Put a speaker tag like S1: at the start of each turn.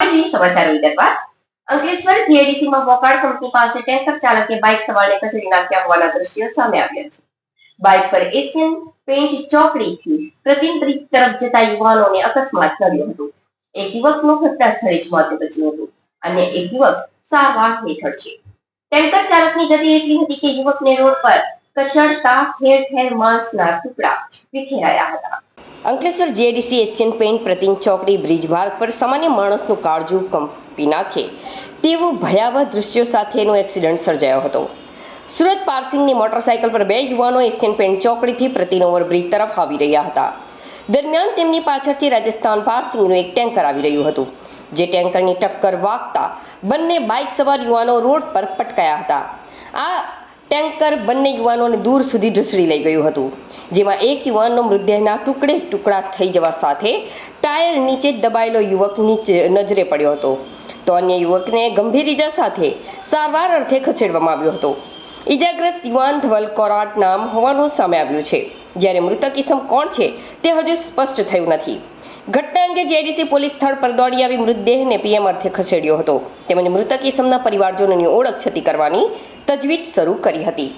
S1: Tanker ચાલકે bike યુવાનોને અકસ્માત નડ્યો હતો એક યુવકનું ઘટના હતું। અને એક યુવક સારવાર હેઠળ છે। ટેન્કર ચાલકની ગતિ એટલી હતી કે યુવકને રોડ પર કચડતા ઠેર ઠેર માંસના ટુકડા વિખેરાયા હતા। અંકલેશ્વર જીએડીસી એશિયન પેન્ટ પ્રતિમ ચોકડી બ્રિજ માર્ગ પર સામાન્ય માણસનું કાળજું કંપી નાખે તેવું ભયાવહ દૃશ્યો સાથેનો એક્સિડન્ટ સર્જાયો હતો. સુરત પાર્સિંગની મોટરસાયકલ પર બે યુવાનો એશિયન પેન્ટ ચોકડીથી પ્રતિન ઓવરબ્રિજ તરફ આવી રહ્યા હતા. દરમિયાન તેમની પાછળથી રાજસ્થાન પાર્સિંગનું એક ટેન્કર આવી રહ્યું હતું, જે ટેન્કરની ટક્કર વાગતા બંને બાઇક સવાર યુવાનો રોડ પર પટકાયા હતા. આ ટેન્કર બંને યુવાનોને દૂર સુધી ઢસડી લઈ ગયું હતું, જેમાં એક યુવાનનો મૃતદેહના ટુકડે ટુકડા થઈ જવા સાથે ટાયર નીચે દબાયેલો યુવક નીચે નજરે પડ્યો હતો. તો અન્ય યુવકને ગંભીર ઈજા સાથે સારવાર અર્થે ખસેડવામાં આવ્યો હતો. ઈજાગ્રસ્ત યુવાન ધવલ કોરાટ નામ હોવાનું સામે આવ્યું છે. જ્યારે મૃતક ઇસમ કોણ છે તે હજુ સ્પષ્ટ થયું નથી. ઘટના અંગે જેડીસી પોલીસ સ્થળ પર દોડી આવી મૃતદેહને પીએમ અર્થે ખસેડ્યો હતો. તેમજ મૃતક ઇસમના પરિવારજનોની ઓળખ છતી કરવાની તજવીજ શરૂ કરી હતી.